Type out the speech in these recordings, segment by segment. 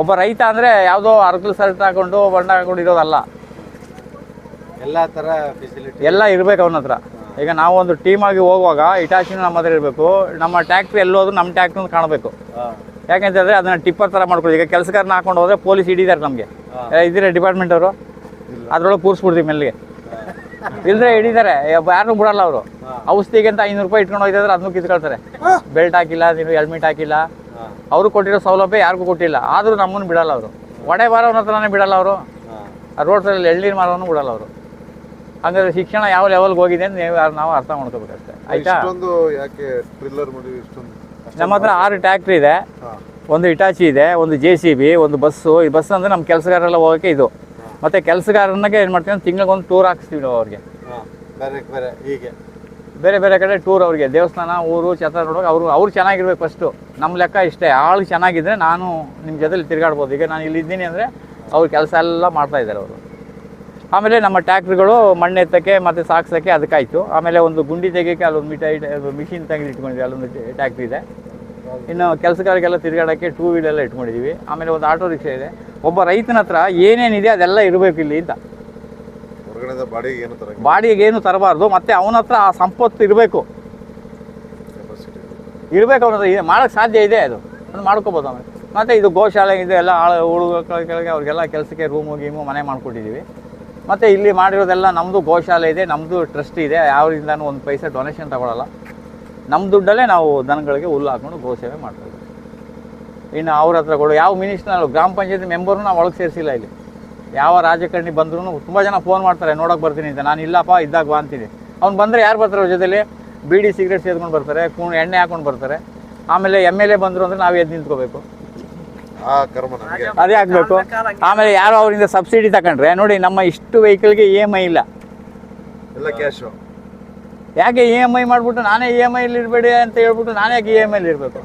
ಒಬ್ಬ ರೈತ ಅಂದರೆ ಯಾವುದೋ ಅರ್ಕಲ್ ಸರ್ಟ್ ಹಾಕೊಂಡು ಬಣ್ಣ ಹಾಕೊಂಡು ಇರೋದಲ್ಲ. ಎಲ್ಲ ತರ ಫೆಸಿಲಿಟಿ ಎಲ್ಲ ಇರ್ಬೇಕು ಅವನ ಹತ್ರ. ಈಗ ನಾವು ಒಂದು ಟೀಮಾಗಿ ಹೋಗುವಾಗ ಇಟಾಚಿನೂ ನಮ್ಮ ಹತ್ರ ಇರಬೇಕು. ನಮ್ಮ ಟ್ಯಾಕ್ಟ್ರಿ ಎಲ್ಲೋದ್ರು ನಮ್ಮ ಟ್ಯಾಕ್ಟ್ರನ್ನ ಕಾಣಬೇಕು. ಯಾಕೆಂತಂದರೆ ಅದನ್ನ ಟಿಪ್ಪರ್ ಥರ ಮಾಡ್ಕೊಳ್ಳಿ. ಈಗ ಕೆಲಸಗಾರನ ಹಾಕೊಂಡು ಹೋದ್ರೆ ಪೊಲೀಸ್ ಹಿಡಿದಾರೆ ನಮಗೆ. ಇದ್ದೀರಾ ಡಿಪಾರ್ಟ್ಮೆಂಟ್ ಅವರು? ಅದ್ರೊಳಗೆ ಕೂರಿಸ್ಬಿಡ್ತೀವಿ ಮೆಲ್ಲಿಗೆ ಇಲ್ಲದ್ರೆ ಹಿಡಿದಾರೆ ಯಾರನ್ನೂ ಬಿಡಲ್ಲ ಅವರು. ಔಷಧಿಗೆ ಅಂತ ಐನೂರು ರೂಪಾಯಿ ಇಟ್ಕೊಂಡು ಹೋಗಿದ್ರೆ ಅದನ್ನು ಕಿತ್ಕೊಳ್ತಾರೆ. ಬೆಲ್ಟ್ ಹಾಕಿಲ್ಲ ನೀವು ಹೆಲ್ಮೆಟ್ ಹಾಕಿಲ್ಲ. ಅವರು ಕೊಟ್ಟಿರೋ ಸೌಲಭ್ಯ ಯಾರಿಗೂ ಕೊಟ್ಟಿಲ್ಲ. ಆದರೂ ನಮ್ಮನ್ನು ಬಿಡಲ್ಲ ಅವರು. ಒಡೆ ಬಾರೋನ ಹತ್ರನೇ ಬಿಡಲ್ಲ ಅವರು. ಆ ರೋಡ್ ಸೈಡಲ್ಲಿ ಎಳ್ನೀರು ಮಾರೋನು ಬಿಡಲ್ಲ ಅವರು. ಹಂಗಾದ್ರೆ ಶಿಕ್ಷಣ ಯಾವ ಲೆವೆಲ್ಗೆ ಹೋಗಿದೆ ಅಂತ ನೀವು ನಾವು ಅರ್ಥ ಮಾಡ್ಕೋಬೇಕಷ್ಟೇ. ಆಯ್ತಾ? ಯಾಕೆ ನಮ್ಮ ಹತ್ರ ಆರು ಟ್ಯಾಕ್ಟ್ರಿ ಇದೆ. ಒಂದು ಇಟಾಚಿ ಇದೆ ಒಂದು ಜೆ ಸಿ ಬಿ ಒಂದು ಬಸ್ಸು ಈ ಬಸ್ ಅಂದರೆ ನಮ್ಮ ಕೆಲಸಗಾರರೆಲ್ಲ ಹೋಗೋಕ್ಕೆ ಇದು. ಮತ್ತು ಕೆಲಸಗಾರನಿಗೆ ಏನು ಮಾಡ್ತೀವಿ? ತಿಂಗಳಿಗೆ ಒಂದು ಟೂರ್ ಹಾಕಿಸ್ತೀವಿ ನಾವು ಅವ್ರಿಗೆ. ಹೀಗೆ. ಬೇರೆ ಬೇರೆ ಕಡೆ ಟೂರ್ ಅವ್ರಿಗೆ, ದೇವಸ್ಥಾನ, ಊರು ಛತ್ರ ನೋಡೋಕೆ ಅವರು, ಅವ್ರು ಚೆನ್ನಾಗಿರ್ಬೇಕು ಫಸ್ಟು ನಮ್ಮ ಲೆಕ್ಕ ಇಷ್ಟೇ. ಆಳು ಚೆನ್ನಾಗಿದ್ದರೆ ನಾನು ನಿಮ್ಮ ಜೊತೆಲಿ ತಿರುಗಾಡ್ಬೋದು. ಈಗ ನಾನು ಇಲ್ಲಿ ಇದ್ದೀನಿ ಅಂದರೆ ಅವ್ರು ಕೆಲಸ ಎಲ್ಲ ಮಾಡ್ತಾ ಇದ್ದಾರೆ ಅವರು. ಆಮೇಲೆ ನಮ್ಮ ಟ್ಯಾಕ್ಟ್ರಿಗಳು ಮಣ್ಣು ಎತ್ತಕ್ಕೆ ಮತ್ತು ಸಾಕ್ಸೋಕ್ಕೆ ಅದಕ್ಕಾಯಿತು. ಆಮೇಲೆ ಒಂದು ಗುಂಡಿ ತೆಗಿಯೋಕ್ಕೆ ಅಲ್ಲೊಂದು ಮಿಠಾಯಿ ಮಿಷಿನ್ ತೆಗೆದು ಇಟ್ಕೊಂಡಿದ್ವಿ. ಅಲ್ಲೊಂದು ಟ್ಯಾಕ್ಟ್ರಿ ಇದೆ. ಇನ್ನು ಕೆಲಸಗಾರಿಗೆಲ್ಲ ತಿರುಗಾಡೋಕ್ಕೆ ಟೂ ವೀಲೆಲ್ಲ ಇಟ್ಕೊಂಡಿದ್ದೀವಿ. ಆಮೇಲೆ ಒಂದು ಆಟೋ ರಿಕ್ಷಾ ಇದೆ. ಒಬ್ಬ ರೈತನ ಹತ್ರ ಏನೇನಿದೆ ಅದೆಲ್ಲ ಇರಬೇಕು ಇಲ್ಲಿ ಅಂತ. ಬಾಡಿಗೆ ಏನು ತರಬಾರ್ದು ಮತ್ತೆ ಅವನ ಹತ್ರ ಆ ಸಂಪತ್ತು ಇರಬೇಕು. ಇರಬೇಕು. ಅವನ ಮಾಡೋಕ್ಕೆ ಸಾಧ್ಯ ಇದೆ ಅದು. ಅದು ಮಾಡ್ಕೋಬೋದು ಅವನು. ಮತ್ತು ಇದು ಗೋಶಾಲೆ ಇದೆ ಎಲ್ಲ ಆಳ ಹುಡುಗ ಕೆಳಗೆ ಅವ್ರಿಗೆಲ್ಲ ಕೆಲಸಕ್ಕೆ ರೂಮು ಗೀಮು ಮನೆ ಮಾಡಿಕೊಟ್ಟಿದ್ದೀವಿ ಮತ್ತು ಇಲ್ಲಿ ಮಾಡಿರೋದೆಲ್ಲ ನಮ್ಮದು ಗೋಶಾಲೆ ಇದೆ ನಮ್ಮದು ಟ್ರಸ್ಟ್ ಇದೆ ಯಾವ್ರಿಂದನೂ ಒಂದು ಪೈಸೆ ಡೊನೇಷನ್ ತಗೊಳ್ಳಲ್ಲ ನಮ್ಮ ದುಡ್ಡಲ್ಲೇ ನಾವು ದನಗಳಿಗೆ ಹುಲ್ಲು ಹಾಕೊಂಡು ಗೋಸೇವೆ ಮಾಡ್ತೀವಿ ಇನ್ನು ಅವ್ರ ಹತ್ರ ಕೊಡು ಯಾವ ಮಿನಿಸ್ಟರ್ ಗ್ರಾಮ ಪಂಚಾಯತಿ ಮೆಂಬರು ನಾವು ಒಳಗೆ ಸೇರಿಸಿಲ್ಲ ಇಲ್ಲಿ. ಯಾವ ರಾಜಕಾರಣಿ ಬಂದ್ರೂ ತುಂಬ ಜನ ಫೋನ್ ಮಾಡ್ತಾರೆ ನೋಡೋಕೆ ಬರ್ತೀನಿ ಅಂತ. ನಾನು ಇಲ್ಲಪ್ಪ ಇದ್ದಾಗ ಬಾ ಅಂತೀನಿ. ಅವ್ನು ಬಂದರೆ ಯಾರು ಬರ್ತಾರೆ ಅವ್ರ ಜೊತೆಲಿ? ಬೀಡಿ ಸಿಗರೇಟ್ ಸೇದ್ಕೊಂಡು ಬರ್ತಾರೆ ಕೂಣ್ ಎಣ್ಣೆ ಹಾಕೊಂಡು ಬರ್ತಾರೆ. ಆಮೇಲೆ ಎಂ ಎಲ್ ಎ ಬಂದರು ಅಂದರೆ ನಾವು ಎದ್ದು ನಿಂತ್ಕೋಬೇಕು. ಅದೇ ಆಗಬೇಕು. ಆಮೇಲೆ ಯಾರು ಅವರಿಂದ ಸಬ್ಸಿಡಿ ತಗೊಂಡ್ರೆ ನೋಡಿ ನಮ್ಮ ಇಷ್ಟು ವೆಹಿಕಲ್ಗೆ ಇ ಎಂ ಐ ಇಲ್ಲ. ಯಾಕೆ ಇ ಎಂ ಐ ಮಾಡಿಬಿಟ್ಟು ನಾನೇ ಇ ಎಂ ಐಲಿ ಇರಬೇಡಿ ಅಂತ ಹೇಳ್ಬಿಟ್ಟು ನಾನೇ ಯಾಕೆ ಇ ಎಂ ಐಲಿ ಇರಬೇಕು?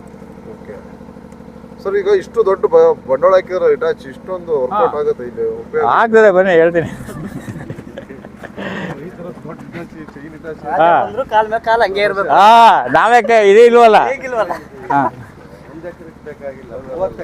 ಸರ್ ಈಗ ಇಷ್ಟು ದೊಡ್ಡ ಬಂಡವಾಳ ಹಾಕಿದ್ರೆ ಇಟಾಚ್ ಇಷ್ಟೊಂದು ವರ್ಕೌಟ್ ಆಗುತ್ತೆ ಇಲ್ಲಿ ಉಪಯೋಗ ಆಗ್ತದೆ ಬನ್ನಿ ಹೇಳ್ತೀನಿ. ನಾವೇ ಇದೇ ಇಲ್ವಲ್ಲ ಒಂದು ಮೂವತ್ತು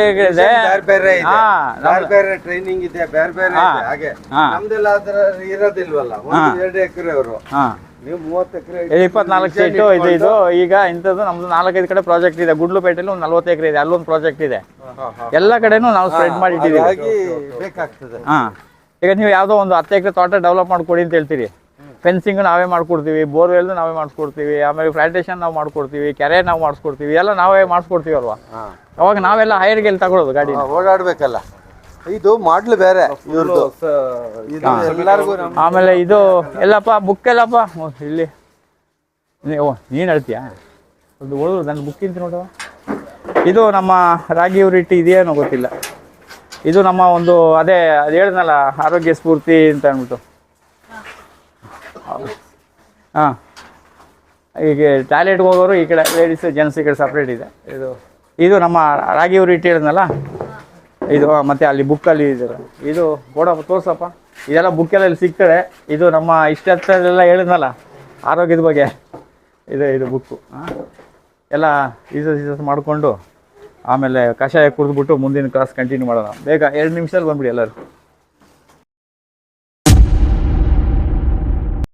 ಎಕರೆ ಇದೆ. ಬೇರೆ ಹಾ, ಬೇರೆ ಬೇರೆ ಟ್ರೈನಿಂಗ್ ಇದೆ ಬೇರೆ ಬೇರೆ ಹಾ. ಇದೆ ಹಾಗೆ ಹಾ. ನಮ್ದೆಲ್ಲ ಅದರ ಇರೋದಿಲ್ವಲ್ಲ? ಒಂದು ಹಾ. ಎರಡು ಎಕರೆ ಅವರು. ಹಾಂ. ನೀವು ಮೂವತ್ತು ಎಕರೆ ಇದು ಇಪ್ಪತ್ನಾಲ್ಕು ಸೀಟು ಇದು ಇದು. ಈಗ ಇಂಥದ್ದು ನಮ್ದು ನಾಲ್ಕೈದು ಕಡೆ ಪ್ರಾಜೆಕ್ಟ್ ಇದೆ. ಗುಡ್ಲುಪೇಟೆಲಿ ಒಂದು ನಲ್ವತ್ತು ಎಕರೆ ಇದೆ. ಅಲ್ಲೊಂದು ಪ್ರಾಜೆಕ್ಟ್ ಇದೆ. ಎಲ್ಲ ಕಡೆನೂ ನಾವು ಸ್ಪ್ರೆಡ್ ಮಾಡಿ ಇಟ್ಟಿದ್ದೀವಿ ಹಾಗಾಗಿ ಬೇಕಾಗ್ತದೆ. ಹಾಂ. ಈಗ ನೀವು ಯಾವುದೋ ಒಂದು ಹತ್ತು ಎಕರೆ ತೋಟ ಡೆವಲಪ್ ಮಾಡ್ಕೊಡಿ ಅಂತ ಹೇಳ್ತೀರಿ. ಫೆನ್ಸಿಂಗ್ ನಾವೇ ಮಾಡ್ಕೊಡ್ತೀವಿ ಬೋರ್ವೆಲ್ ನಾವೇ ಮಾಡಿಸ್ಕೊಡ್ತೀವಿ ಆಮೇಲೆ ಪ್ಲಾಂಟೇಶನ್ ನಾವು ಮಾಡ್ಕೊಡ್ತೀವಿ ಕೆರೆ ನಾವು ಮಾಡಿಸ್ಕೊಡ್ತೀವಿ ಎಲ್ಲ ನಾವೇ ಮಾಡಿಸ್ಕೊಡ್ತೀವಿ ಅಲ್ವಾ. ಅವಾಗ ನಾವೆಲ್ಲ ಹೈರ್ಗೆ ಎಲ್ಲಿ ತಗೊಳ್ಳೋದು ಗಾಡಿ. ಓಡಾಡ್ಬೇಕಲ್ಲ. ಇದು ಮಾಡ್ಲು ಬೇರೆ ಎಲ್ಲರಿಗೂ ಆಮೇಲೆ ಇದು ಎಲ್ಲಪ್ಪ ಬುಕ್ ಎಲ್ಲಪ್ಪ? ಇಲ್ಲಿ. ನೀ- ಓ ನೀನು ಹೇಳ್ತೀಯಾ? ಒಂದು ನನ್ನ ಬುಕ್ಕಿಂತ ನೋಡುವ ಇದು ನಮ್ಮ ರಾಗಿ ಉರಿಟ್ಟು ಇದೆಯೇನೋ ಗೊತ್ತಿಲ್ಲ. ಇದು ನಮ್ಮ ಒಂದು ಅದೇ ಅದು ಹೇಳಿದ್ನಲ್ಲ ಆರೋಗ್ಯ ಸ್ಫೂರ್ತಿ ಅಂತ ಅಂದ್ಬಿಟ್ಟು. ಹಾಂ. ಈಗ ಟಾಯ್ಲೆಟ್ಗೆ ಹೋಗೋರು ಈ ಕಡೆ ಲೇಡೀಸ್ ಜೆಂಟ್ಸ್ ಈ ಕಡೆ ಸಪ್ರೇಟ್ ಇದೆ. ಇದು ಇದು ನಮ್ಮ ರಾಗಿ ಇಟ್ಟಿರೋದ್ನಲ್ಲ? ಹೇಳಿದ್ನಲ್ಲ ಇದು ಮತ್ತು ಅಲ್ಲಿ ಬುಕ್ಕಲ್ಲಿ ಇದೆ ಇದು ಕೊಡಪ್ಪ ತೋರ್ಸಪ್ಪ. ಇದೆಲ್ಲ ಬುಕ್ಕೆಲ್ಲ ಇಲ್ಲಿ ಸಿಗ್ತದೆ. ಇದು ನಮ್ಮ ಇಷ್ಟೆಲ್ಲ ಹೇಳಿದ್ನಲ್ಲ ಆರೋಗ್ಯದ ಬಗ್ಗೆ. ಇದೆ ಇದು ಬುಕ್ಕು ಎಲ್ಲ ಈಸಸ್ ಈಸಸ್ ಮಾಡಿಕೊಂಡು ಆಮೇಲೆ ಕಷಾಯ ಕುಡಿದ್ಬಿಟ್ಟು ಮುಂದಿನ ಕ್ಲಾಸ್ ಕಂಟಿನ್ಯೂ ಮಾಡೋಣ. ಬೇಗ ಎರಡು ನಿಮಿಷದಲ್ಲಿ ಬಂದ್ಬಿಡಿ ಎಲ್ಲರೂ.